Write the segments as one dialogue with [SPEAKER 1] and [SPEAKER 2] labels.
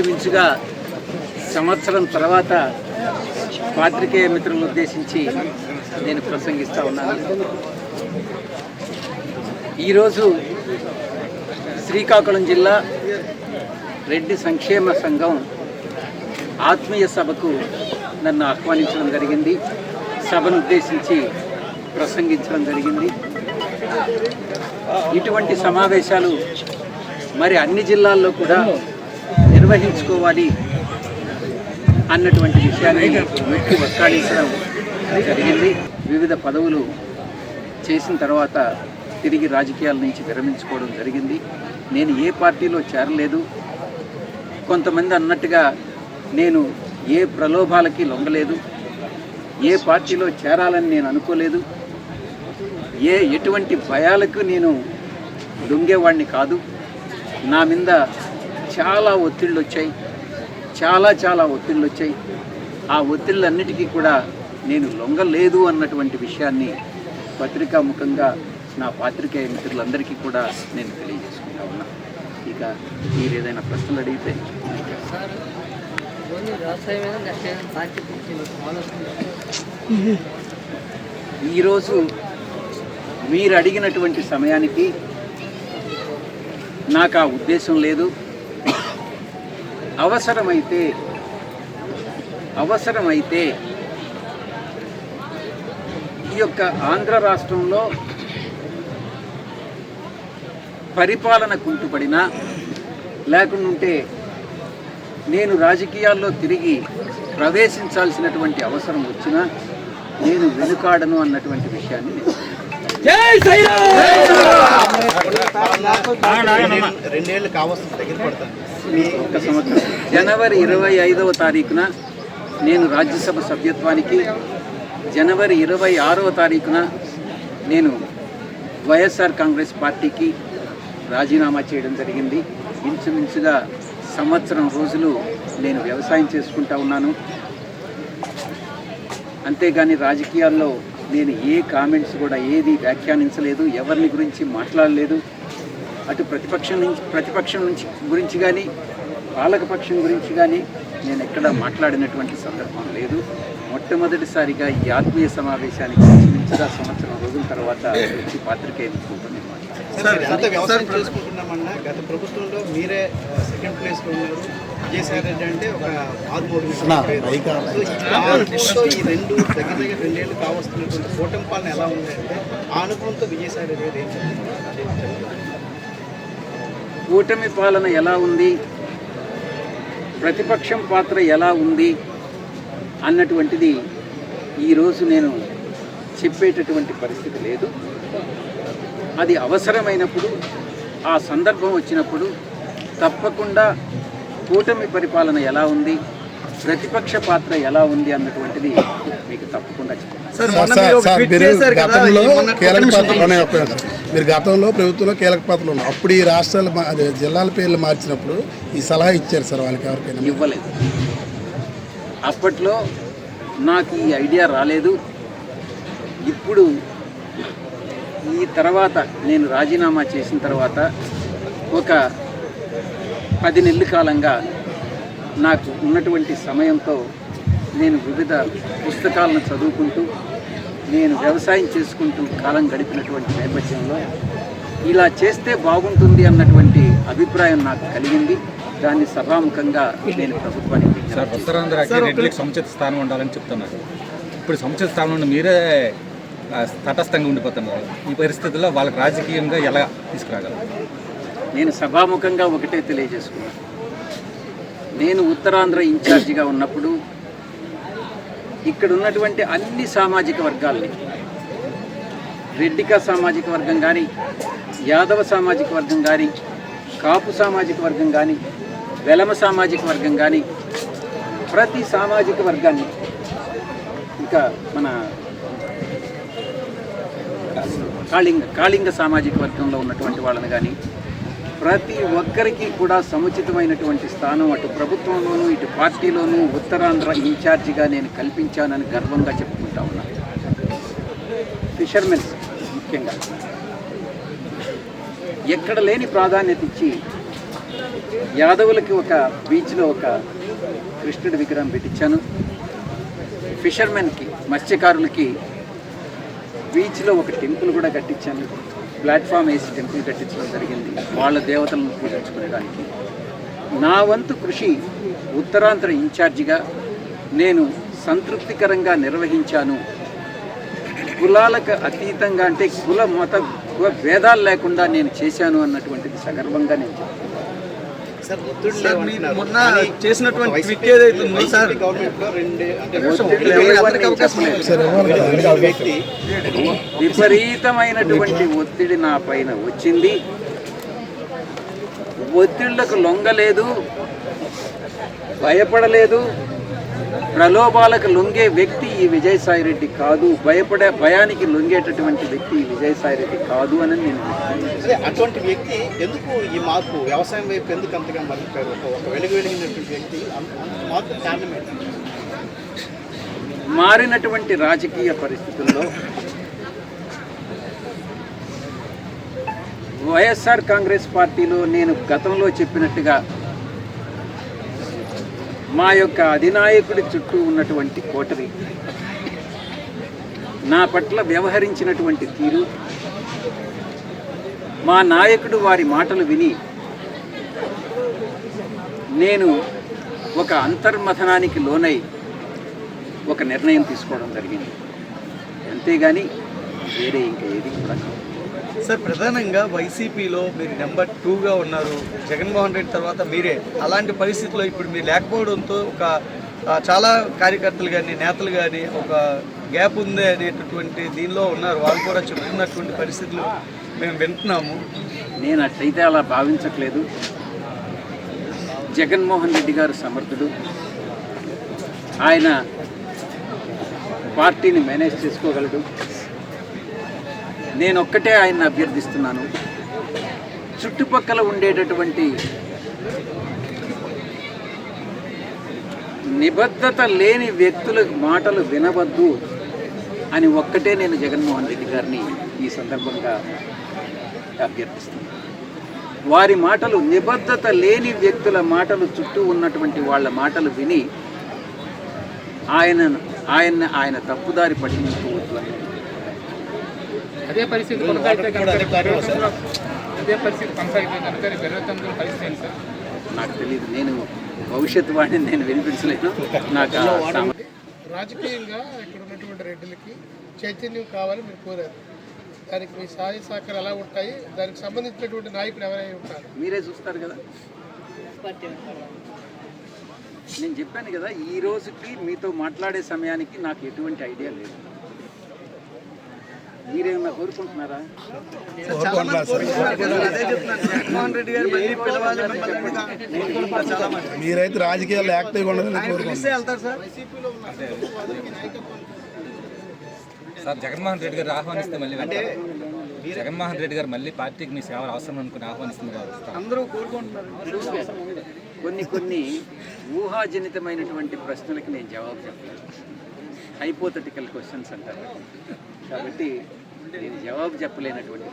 [SPEAKER 1] ఇంచుమించుగా సంవత్సరం తర్వాత పాత్రికేయ మిత్రులను ఉద్దేశించి నేను ప్రసంగిస్తూ ఉన్నాను. ఈరోజు శ్రీకాకుళం జిల్లా రెడ్డి సంక్షేమ సంఘం ఆత్మీయ సభకు నన్ను ఆహ్వానించడం జరిగింది. సభను ఉద్దేశించి ప్రసంగించడం జరిగింది. ఇటువంటి సమావేశాలు మరి అన్ని జిల్లాల్లో కూడా నిర్వహించుకోవాలి అన్నటువంటి విషయాన్ని నొక్కి వక్కాడించడం జరిగింది. వివిధ పదవులు చేసిన తర్వాత తిరిగి రాజకీయాల నుంచి విరమించుకోవడం జరిగింది. నేను ఏ పార్టీలో చేరలేదు. కొంతమంది అన్నట్టుగా నేను ఏ ప్రలోభాలకి లొంగలేదు. ఏ పార్టీలో చేరాలని నేను అనుకోలేదు. ఏ ఎటువంటి భయాలకు నేను లొంగేవాడిని కాదు. నా మీద చాలా ఒత్తిళ్ళు వచ్చాయి చాలా చాలా ఒత్తిళ్ళు వచ్చాయి ఆ ఒత్తిళ్ళన్నిటికీ కూడా నేను లొంగలేదు అన్నటువంటి విషయాన్ని పత్రికాముఖంగా నా పాత్రికేయ మిత్రులందరికీ కూడా నేను తెలియజేసుకుంటా ఉన్నా. ఇక మీరు ఏదైనా ప్రశ్నలు అడిగితే
[SPEAKER 2] సార్
[SPEAKER 1] ఈరోజు మీరు అడిగినటువంటి సమయానికి నాకు ఆ ఉద్దేశం లేదు. అవసరమైతే అవసరమైతే ఈ యొక్క ఆంధ్ర రాష్ట్రంలో పరిపాలన కుంటుపడినా లేకుంటే నేను రాజకీయాల్లో తిరిగి ప్రవేశించాల్సినటువంటి అవసరం వచ్చినా నేను వెనుకాడను అన్నటువంటి విషయాన్ని నేను
[SPEAKER 3] రెండేళ్ళు కావస్తుంది దగ్గర పడుతుంది మీ
[SPEAKER 1] ఒక్క సంవత్సరం. జనవరి ఇరవై ఐదవ తారీఖున నేను రాజ్యసభ సభ్యత్వానికి జనవరి ఇరవై ఆరవ తారీఖున నేను వైఎస్ఆర్ కాంగ్రెస్ పార్టీకి రాజీనామా చేయడం జరిగింది. ఇంచుమించుగా సంవత్సరం రోజులు నేను వ్యవసాయం చేసుకుంటా ఉన్నాను. అంతేగాని రాజకీయాల్లో నేను ఏ కామెంట్స్ కూడా ఏది వ్యాఖ్యానించలేదు ఎవరిని గురించి మాట్లాడలేదు. అటు ప్రతిపక్షం నుంచి ప్రతిపక్షం నుంచి గురించి కానీ పాలకపక్షం గురించి కానీ నేను ఎక్కడ మాట్లాడినటువంటి సందర్భం లేదు. మొట్టమొదటిసారిగా ఈ ఆత్మీయ సమావేశానికి ఇంచుమించుగా సంవత్సరం రోజుల తర్వాత వచ్చి పాత్రికేయ మిత్రులతో నేను మాట్లాడాను
[SPEAKER 3] గత ప్రభుత్వంలో మీరే సెకండ్ ప్లేస్లో ఉన్నారు. విజయసాయి రెడ్డి అంటే ఒక ఈ రెండు దగ్గర దగ్గర రెండేళ్ళు కావస్తున్నటువంటి కూటమి పాలన ఎలా ఉంది అంటే ఆ అనుభవంతో విజయసాయి రెడ్డి గారు ఏం చెప్తున్నారు?
[SPEAKER 1] కూటమి పాలన ఎలా ఉంది? ప్రతిపక్షం పాత్ర ఎలా ఉంది? అన్నటువంటిది ఈరోజు నేను చెప్పేటటువంటి పరిస్థితి లేదు. అది అవసరమైనప్పుడు ఆ సందర్భం వచ్చినప్పుడు తప్పకుండా కూటమి పరిపాలన ఎలా ఉంది? ప్రతిపక్ష పాత్ర ఎలా ఉంది అన్నటువంటిది మీకు తప్పకుండా
[SPEAKER 4] మీరు గతంలో కీలక పాత్రలోనే ఒప్పుకున్నారు సార్. మీరు గతంలో ప్రభుత్వంలో కీలక పాత్రలో ఉన్నారు అప్పుడు ఈ రాష్ట్రాల అదే జిల్లాల పేర్లు మార్చినప్పుడు ఈ సలహా ఇచ్చారు సార్ వాళ్ళకి ఎవరికైనా?
[SPEAKER 1] ఇవ్వలేదు. అప్పట్లో నాకు ఈ ఐడియా రాలేదు. ఇప్పుడు ఈ తర్వాత నేను రాజీనామా చేసిన తర్వాత ఒక పది నెలల కాలంగా నాకు ఉన్నటువంటి సమయంతో నేను వివిధ పుస్తకాలను చదువుకుంటూ నేను వ్యవసాయం చేసుకుంటూ కాలం గడిపినటువంటి నేపథ్యంలో ఇలా చేస్తే బాగుంటుంది అన్నటువంటి అభిప్రాయం నాకు కలిగింది. దాన్ని సభాముఖంగా నేను ప్రభుత్వానికి
[SPEAKER 5] ఉత్తరాంధ్రకి సముచిత స్థానం ఉండాలని చెప్తున్నారు. ఇప్పుడు సముచిత స్థానం మీరే తటస్థంగా ఉండిపోతున్నారు. ఈ పరిస్థితుల్లో వాళ్ళకి రాజకీయంగా ఎలా తీసుకురాగలరు?
[SPEAKER 1] నేను సభాముఖంగా ఒకటే తెలియజేసుకున్నాను నేను ఉత్తరాంధ్ర ఇన్ఛార్జిగా ఉన్నప్పుడు ఇక్కడ ఉన్నటువంటి అన్ని సామాజిక వర్గాల్ని రెడ్డిక సామాజిక వర్గం కానీ యాదవ సామాజిక వర్గం కానీ కాపు సామాజిక వర్గం కానీ వెలమ సామాజిక వర్గం కానీ ప్రతి సామాజిక వర్గాన్ని ఇంకా మన కాళింగ కాళింగ సామాజిక వర్గంలో ఉన్నటువంటి వాళ్ళని కానీ ప్రతి ఒక్కరికి కూడా సముచితమైనటువంటి స్థానం అటు ప్రభుత్వంలోనూ ఇటు పార్టీలోనూ ఉత్తరాంధ్ర ఇన్ఛార్జిగా నేను కల్పించానని గర్వంగా చెప్పుకుంటా ఉన్నాను ఫిషర్మెన్స్ ముఖ్యంగా. ఎక్కడ లేని ప్రాధాన్యత ఇచ్చి యాదవులకి ఒక బీచ్లో ఒక కృష్ణుడి విగ్రహం పెట్టించాను. ఫిషర్మెన్కి మత్స్యకారులకి బీచ్లో ఒక టెంపుల్ కూడా కట్టించాను. ప్లాట్ఫామ్ వేసి టెంపుల్ కట్టించడం జరిగింది. వాళ్ళ దేవతలను పూజించుకునేదానికి నా వంతు కృషి ఉత్తరాంధ్ర ఇన్ఛార్జిగా నేను సంతృప్తికరంగా నిర్వహించాను. కులాలకు అతీతంగా అంటే కుల మత భేదాలు లేకుండా నేను చేశాను అన్నటువంటిది సగర్వంగా నేను చెప్తాను
[SPEAKER 3] సార్ ఒత్తిడి
[SPEAKER 6] సార్,
[SPEAKER 3] లేవంటున్నారు.
[SPEAKER 6] మీరు మొన్న చేసినటువంటి ట్వీట్ ఏదైతే ఉందో సార్.
[SPEAKER 3] వ్యక్తి
[SPEAKER 1] విపరీతమైనటువంటి ఒత్తిడి నా పైన వచ్చింది. ఒత్తిళ్ళకు లొంగలేదు భయపడలేదు. ప్రలోభాలకు లొంగే వ్యక్తి ఈ విజయసాయి రెడ్డి కాదు. భయపడే భయానికి లొంగేటటువంటి వ్యక్తి ఈ విజయసాయి రెడ్డి కాదు అని నేను
[SPEAKER 3] అటువంటి వ్యక్తి ఎందుకు ఈ మార్పు? వ్యవసాయం వైపు ఎందుకు అంతగా మరలిపోయారు ఒక- వెలుగు వెలిగినటువంటి వ్యక్తి మార్పు కారణం ఏంటి?
[SPEAKER 1] మారినటువంటి రాజకీయ పరిస్థితుల్లో వైఎస్ఆర్ కాంగ్రెస్ పార్టీలో నేను గతంలో చెప్పినట్టుగా మా యొక్క అధినాయకుడి చుట్టూ ఉన్నటువంటి కోటరి నా పట్ల వ్యవహరించినటువంటి తీరు మా నాయకుడు వారి మాటలు విని నేను ఒక అంతర్మథనానికి లోనై ఒక నిర్ణయం తీసుకోవడం జరిగింది అంతేగాని వేరే ఇంకా ఏది కూడా కాదు.
[SPEAKER 6] సార్ ప్రధానంగా వైసీపీలో మీరు నెంబర్ టూగా ఉన్నారు. జగన్మోహన్ రెడ్డి తర్వాత మీరే. అలాంటి పరిస్థితిలో ఇప్పుడు మీరు లేకపోవడంతో ఒక చాలా కార్యకర్తలు కానీ నేతలు కానీ ఒక గ్యాప్ ఉంది అనేటటువంటి దీనిలో ఉన్నారు. వాళ్ళు కూడా చెప్తున్నటువంటి పరిస్థితులు మేము వింటున్నాము.
[SPEAKER 1] నేను అట్లయితే అలా భావించట్లేదు. జగన్మోహన్ రెడ్డి గారు సమర్థుడు. ఆయన పార్టీని మేనేజ్ చేసుకోగలడు. నేను ఒక్కటే ఆయన్ని అభ్యర్థిస్తున్నాను. చుట్టుపక్కల ఉండేటటువంటి నిబద్ధత లేని వ్యక్తుల మాటలు వినవద్దు అని ఒక్కటే నేను జగన్మోహన్ రెడ్డి గారిని ఈ సందర్భంగా అభ్యర్థిస్తున్నాను. వారి మాటలు నిబద్ధత లేని వ్యక్తుల మాటలు చుట్టూ ఉన్నటువంటి వాళ్ళ మాటలు విని ఆయన ఆయన్ని ఆయన తప్పుదారి పట్టించుకోవద్దు అని
[SPEAKER 7] అదే పరిస్థితి కొనసాగితే కనుక అదే పరిస్థితి కొనసాగితే కనుక రేపు ఇరవై తొమ్మిదిలో పరిస్థితి ఏంటి సార్?
[SPEAKER 1] నాకు తెలియదు నేను భవిష్యత్తు వాడిని నేను వినిపించలేను. నాకు
[SPEAKER 8] రాజకీయంగా ఇక్కడ ఉన్నటువంటి రెడ్డిలకి చైతన్యం కావాలని మీరు కోరారు. దానికి మీ సహాయ సహకారాలు ఎలా ఉంటాయి? దానికి సంబంధించినటువంటి నాయకులు ఎవరైనా ఉంటారు?
[SPEAKER 1] మీరే చూస్తారు కదా. నేను చెప్పాను కదా ఈ రోజుకి మీతో మాట్లాడే సమయానికి నాకు ఎటువంటి ఐడియా లేదు. మీరేమన్నా కోరుకుంటున్నారా?
[SPEAKER 6] చాలా మంది కోరుకుంటున్నారు. అదే చెప్తున్నాను. జగన్మోహన్ రెడ్డి గారు మళ్ళీ పిలవాలి మిమ్మల్ని కోరుకుంటున్నారు చాలా మంది.
[SPEAKER 4] మీరైతే రాజకీయాల్లో యాక్టివ్గా ఉండాలని
[SPEAKER 6] పిలిస్తే వెళ్తారు సార్.
[SPEAKER 5] సార్ జగన్మోహన్ రెడ్డి గారు ఆహ్వానిస్తే మళ్ళీ వెళ్తారా? జగన్మోహన్ రెడ్డి గారు మళ్ళీ పార్టీకి మీ సేవలు అవసరం అనుకుని ఆహ్వానిస్తుంది కదా.
[SPEAKER 6] అందరూ కోరుకుంటున్నారు.
[SPEAKER 1] కొన్ని కొన్ని ఊహాజనితమైనటువంటి ప్రశ్నలకి నేను జవాబు చెప్పలేదు హైపోథెటికల్ క్వశ్చన్స్ అంటారు. కాబట్టి నేను జవాబు చెప్పలేనటువంటి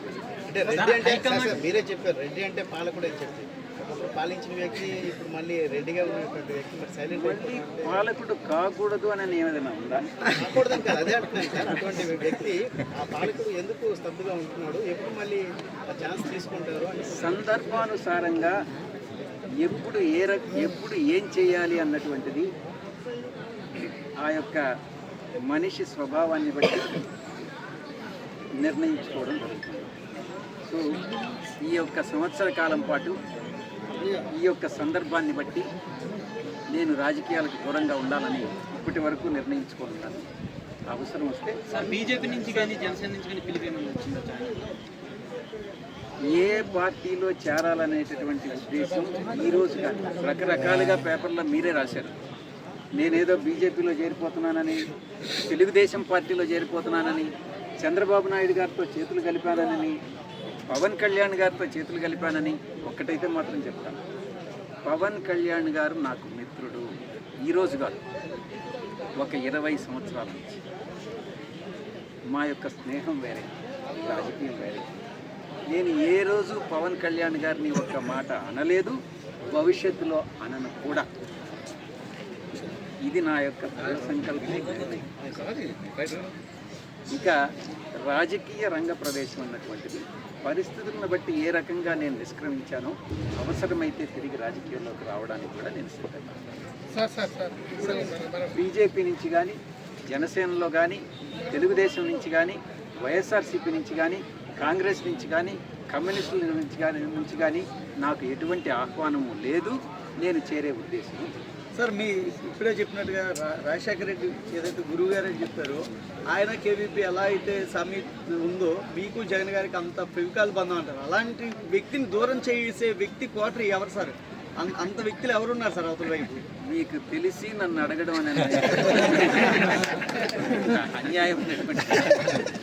[SPEAKER 3] అంటే రెడ్డి అంటే మీరే చెప్పారు రెడ్డి అంటే పాలకుడే చెప్పి. ఒకప్పుడు పాలించిన వ్యక్తి ఇప్పుడు మళ్ళీ రెడ్డిగా ఉన్నటువంటి వ్యక్తి మరి సైలెంట్
[SPEAKER 1] మళ్ళీ పాలకుడు కాకూడదు అని ఏమైనా ఉందా?
[SPEAKER 3] కాకూడదని కాదు అదే అంటున్నాను సార్. అటువంటి వ్యక్తి ఆ పాలకుడు ఎందుకు స్తబ్దుగా ఉంటున్నాడు ఎప్పుడు మళ్ళీ ఆ ఛాన్స్ తీసుకుంటారు అని
[SPEAKER 1] సందర్భానుసారంగా ఎప్పుడు ఏ రక ఎప్పుడు ఏం చేయాలి అన్నటువంటిది ఆ యొక్క మనిషి స్వభావాన్ని బట్టి నిర్ణయించుకోవడం జరుగుతుంది. సో ఈ యొక్క సంవత్సర కాలం పాటు ఈ యొక్క సందర్భాన్ని బట్టి నేను రాజకీయాలకు దూరంగా ఉండాలని ఇప్పటి వరకు నిర్ణయించుకుంటున్నాను. అవసరం వస్తే
[SPEAKER 2] సార్ బీజేపీ నుంచి కానీ జనసేన నుంచి కానీ పిలుపు వచ్చిందా
[SPEAKER 1] ఏ పార్టీలో చేరాలనేటటువంటి ఉద్దేశం ఈ రోజు కాదు. రకరకాలుగా పేపర్లో మీరే రాశారు. నేనేదో బీజేపీలో చేరిపోతున్నానని తెలుగుదేశం పార్టీలో చేరిపోతున్నానని చంద్రబాబు నాయుడు గారితో చేతులు కలిపానని పవన్ కళ్యాణ్ గారితో చేతులు కలిపానని ఒక్కటైతే మాత్రం చెప్తాను పవన్ కళ్యాణ్ గారు నాకు మిత్రుడు. ఈరోజు కాదు ఒక ఇరవై సంవత్సరాల నుంచి. మా యొక్క స్నేహం వేరే రాజకీయం వేరే. నేను ఏ రోజు పవన్ కళ్యాణ్ గారిని ఒక్క మాట అనలేదు భవిష్యత్తులో అనను కూడా. ఇది నా యొక్క దృఢ సంకల్పం. ఇక రాజకీయ రంగ ప్రవేశం అన్నటువంటిది. పరిస్థితులను బట్టి ఏ రకంగా నేను నిష్క్రమించానో అవసరమైతే తిరిగి రాజకీయాల్లోకి రావడానికి కూడా నేను సిద్ధంగా బీజేపీ నుంచి కానీ జనసేనలో కానీ తెలుగుదేశం నుంచి కానీ వైఎస్ఆర్సీపీ నుంచి కానీ కాంగ్రెస్ నుంచి కానీ కమ్యూనిస్టుల నుంచి కానీ నుంచి కానీ నాకు ఎటువంటి ఆహ్వానము లేదు. నేను చేరే ఉద్దేశం.
[SPEAKER 6] సార్ మీ ఇప్పుడే చెప్పినట్టుగా రా- రాజశేఖర రెడ్డి ఏదైతే గురువు గారు అని చెప్పారో ఆయన కేవీపీ ఎలా అయితే సమీ ఉందో మీకు జగన్ గారికి అంత ఫెవికాల్ బంధం అంటారు. అలాంటి వ్యక్తిని దూరం చేసే వ్యక్తి కోటరీ ఎవరు సార్? అంత వ్యక్తులు ఎవరున్నారు సార్ అవతల వైపు?
[SPEAKER 1] మీకు తెలిసి నన్ను అడగడం అనేది అన్యాయమైనటువంటి